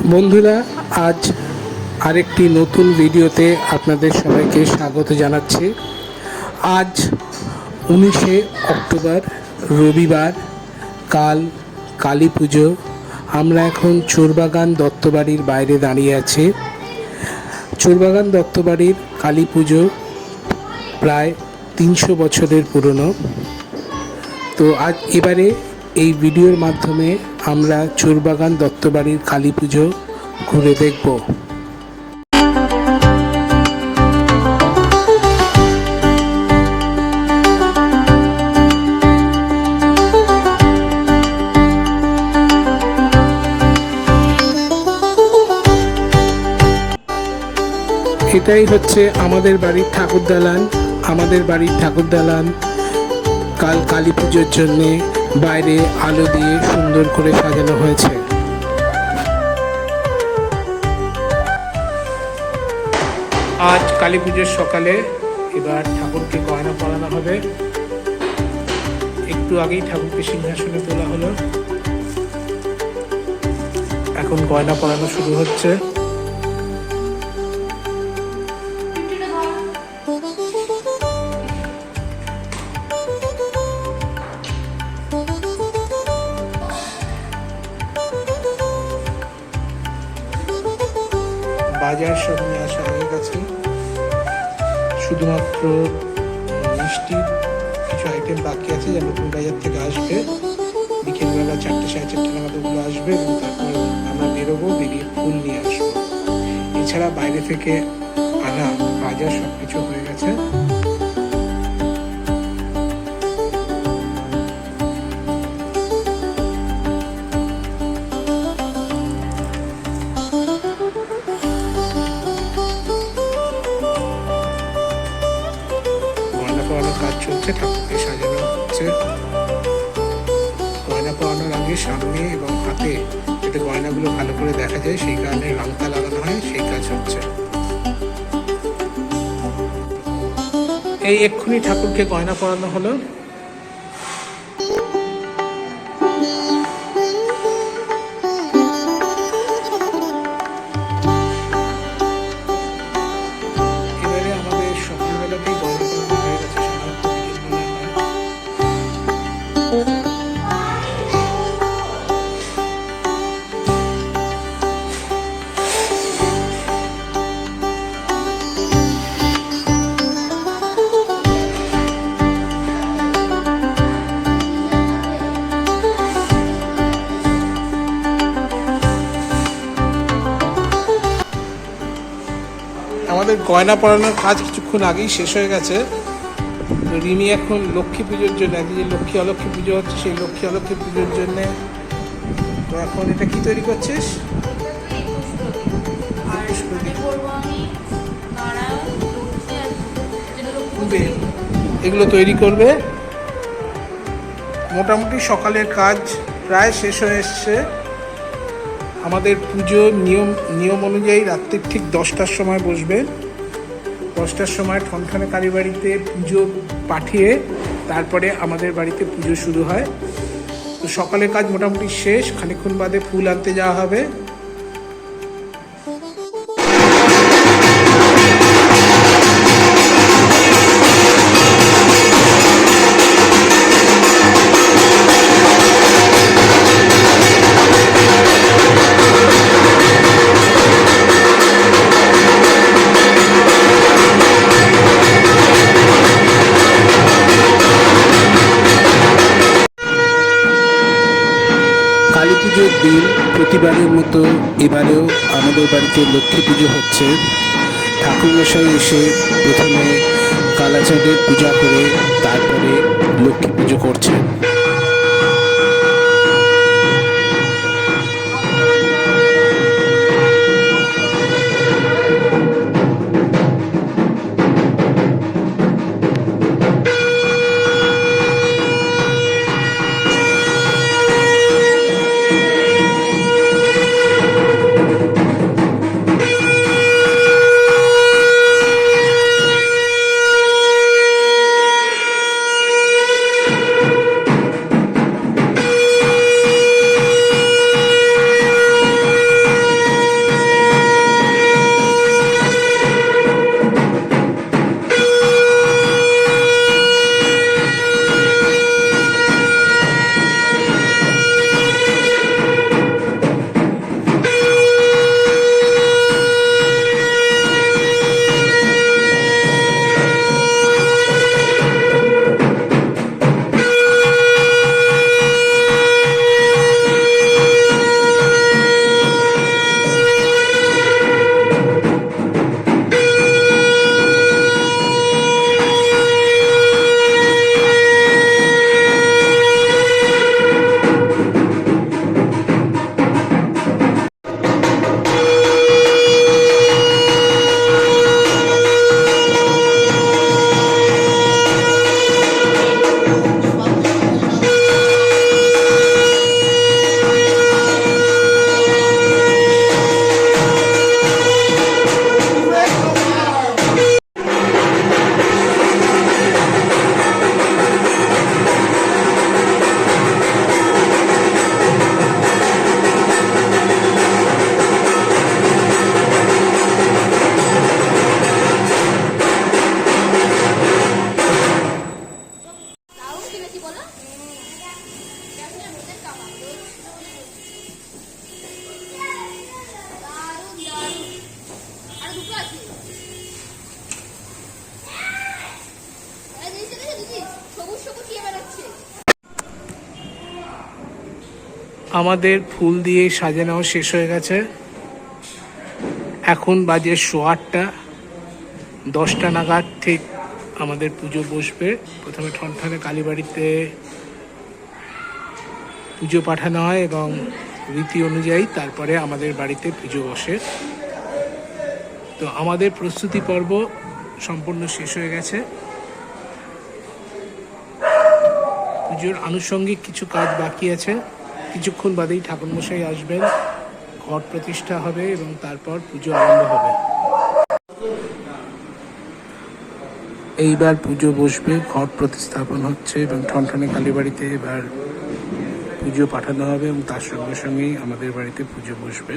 বন্ধুরা, আজ আরেকটি নতুন ভিডিওতে আপনাদের সবাইকে স্বাগত জানাচ্ছি। আজ উনিশে অক্টোবর, রবিবার, কাল কালী পুজো। আমরা এখন চোরবাগান দত্তবাড়ির বাইরে দাঁড়িয়ে আছি। চোরবাগান দত্তবাড়ির কালী পুজো প্রায় তিনশো বছরের পুরনো। তো আজ এবারে এই ভিডিওর মাধ্যমে আমরা চোরবাগান দত্তবাড়ির কালী পুজো ঘুরে দেখব। এটাই হচ্ছে আমাদের বাড়ির ঠাকুর দালান। আমাদের বাড়ির ঠাকুর দালান কাল কালী পুজোর জন্যে বাইরে আলো দিয়ে সুন্দর করে সাজানো হয়েছে। আজ কালী পুজোর সকালে এবার ঠাকুরকে গয়না পরানো হবে। একটু আগেই ঠাকুরকে সিংহাসনে তোলা হলো। এখন গয়না পরানো শুরু হচ্ছে। বাজার নিয়ে আসা হয়ে গেছে শুধুমাত্র মিষ্টি কিছু আইটেম বাকি আছে যা নতুন বাজার থেকে আসবে। বিকেলবেলা চারটে সাড়ে চারটে নাগাদ ওগুলো আসবে এবং তারপরে আমরা বেরোবো, বেরিয়ে ফুল নিয়ে আসব। এছাড়া বাইরে থেকে আনা, বাজার সব কিছু সামনে এবং হাতে যাতে গয়নাগুলো ভালো করে দেখা যায়, সেই কারণে রংতা লাগানো হয়, সেই কাজ হচ্ছে। এই এক্ষুনি ঠাকুরকে গয়না পরানো হলো। গয়না পরানোর কাজ কিছুক্ষণ আগেই শেষ হয়ে গেছে। রিমি এখন লক্ষ্মী পুজোর জন্য যে লক্ষ্মী অলক্ষ্মী পুজো হচ্ছে, সেই লক্ষ্মী অলক্ষ্মী পুজোর জন্য। তো এখন এটা কি তৈরি করছিস? এগুলো তৈরি করবে। মোটামুটি সকালের কাজ প্রায় শেষ হয়ে এসছে। আমাদের পুজো নিয়ম নিয়ম অনুযায়ী রাত্রির ঠিক দশটার সময় বসবে দশটার সময় ঠনঠনে কালী বাড়িতে পুজো পাঠিয়ে তারপরে আমাদের বাড়িতে পুজো শুরু হয়। তো সকালের কাজ মোটামুটি শেষ, খানিক্ষণ বাদে ফুল আনতে যাওয়া হবে। পুজোর দিন প্রতিবারের মতো এবারেও আমাদের বাড়িতে লক্ষ্মী পুজো হচ্ছে। ঠাকুরমশাই এসে প্রথমে কালাচাঁদের পূজা করে, তারপরে লক্ষ্মী পুজো করছেন। আমাদের ফুল দিয়ে সাজানো শেষ হয়ে গেছে। এখন বাজে শো আটটা দশটা নাগাদ ঠিক আমাদের পুজো বসবে। প্রথমে ঠনঠনে কালীবাড়িতে পুজো পাঠানো হয় এবং রীতি অনুযায়ী তারপরে আমাদের বাড়িতে পুজো বসে। তো আমাদের প্রস্তুতি পর্ব সম্পূর্ণ শেষ হয়ে গেছে। পুজোর আনুষঙ্গিক কিছু কাজ বাকি আছে। কিছুক্ষণ বাদেই ঠাকুরমশাই আসবেন, ঘট প্রতিষ্ঠা হবে এবং তারপর পুজো আরম্ভ হবে। এইবার পুজো বসবে, ঘট প্রতিস্থাপন হচ্ছে এবং ঠনঠনে কালীবাড়িতে এবার পুজো পাঠানো হবে এবং তার সঙ্গে সঙ্গেই আমাদের বাড়িতে পুজো বসবে।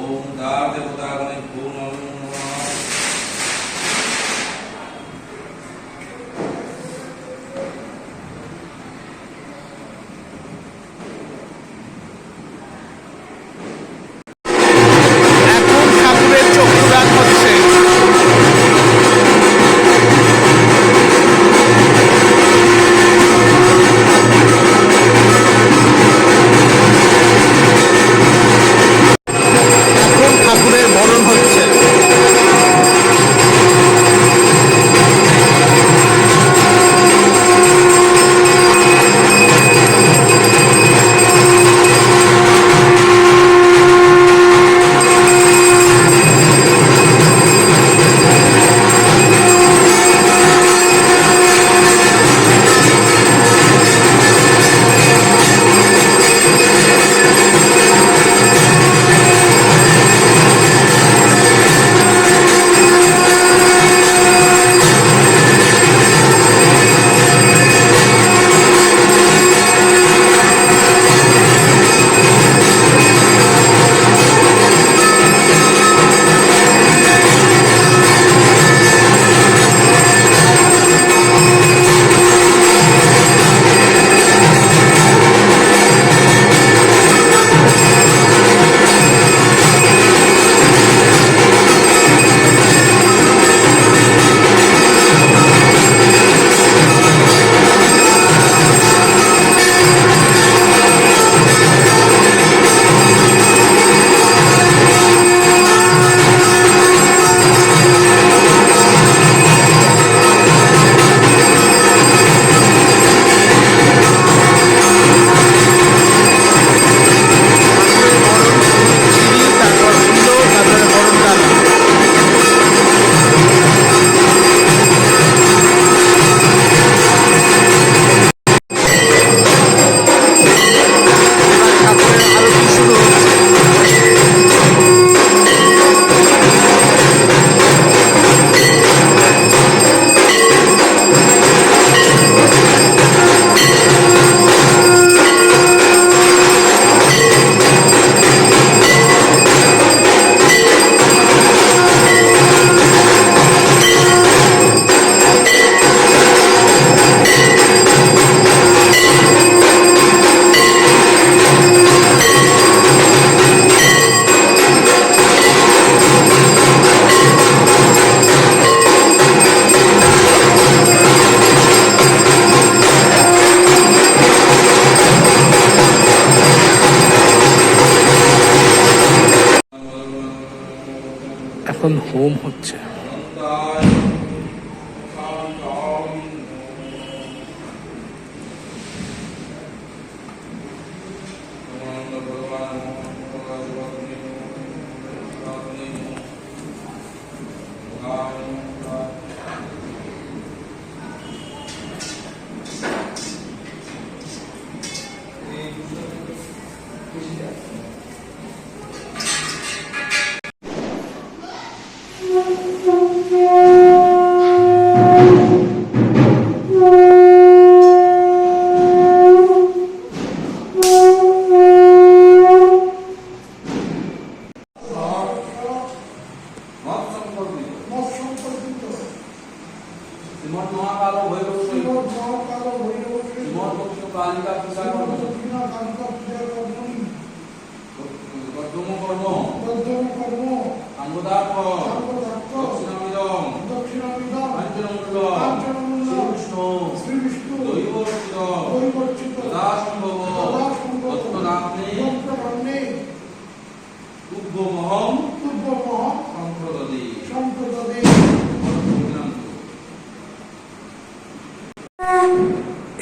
ओम दार देवता गणे भूम नमः এখন হোম হচ্ছে। শান্তায়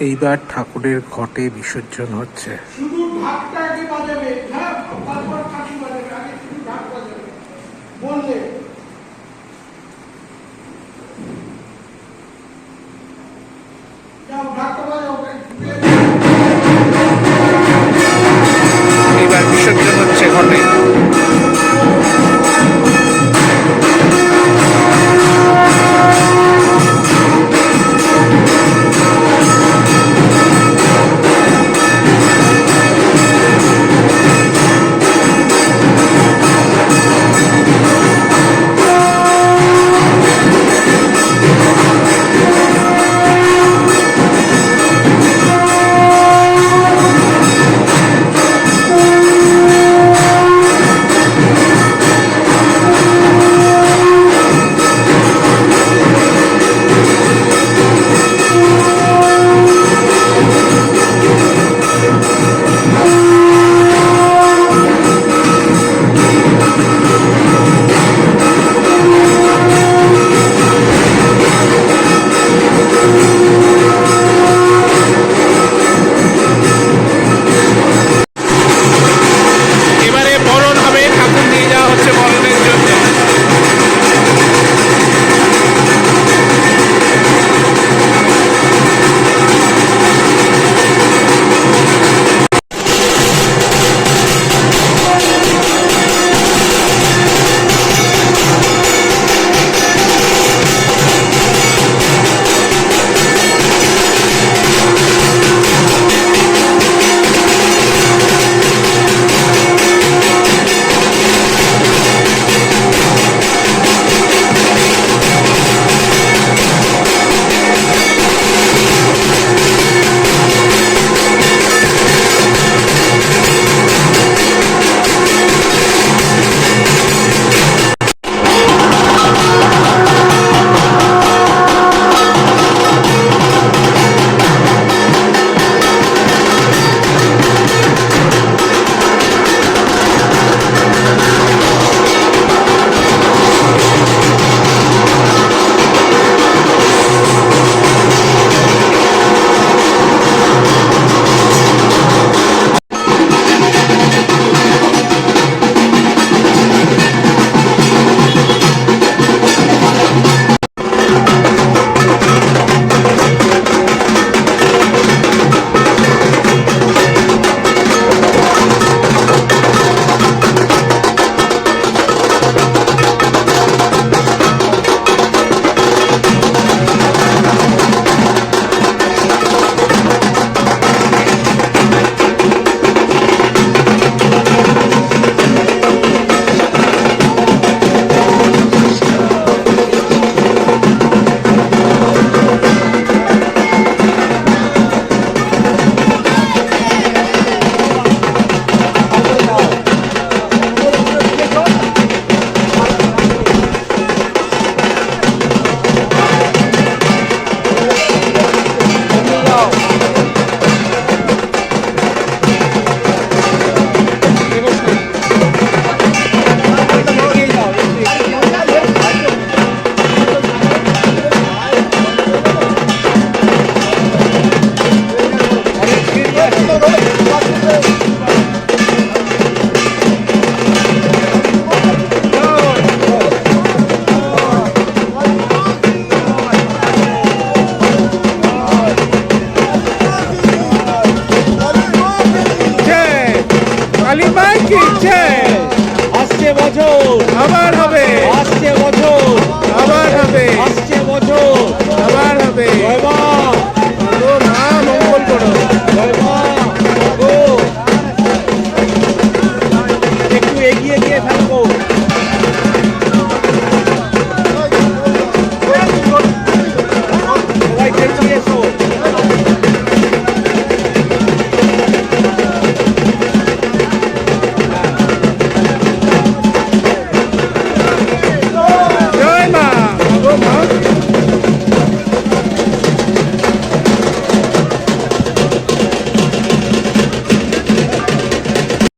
এইবার ঠাকুরের ঘটে বিসর্জন হচ্ছে। শুধু ঢাকটা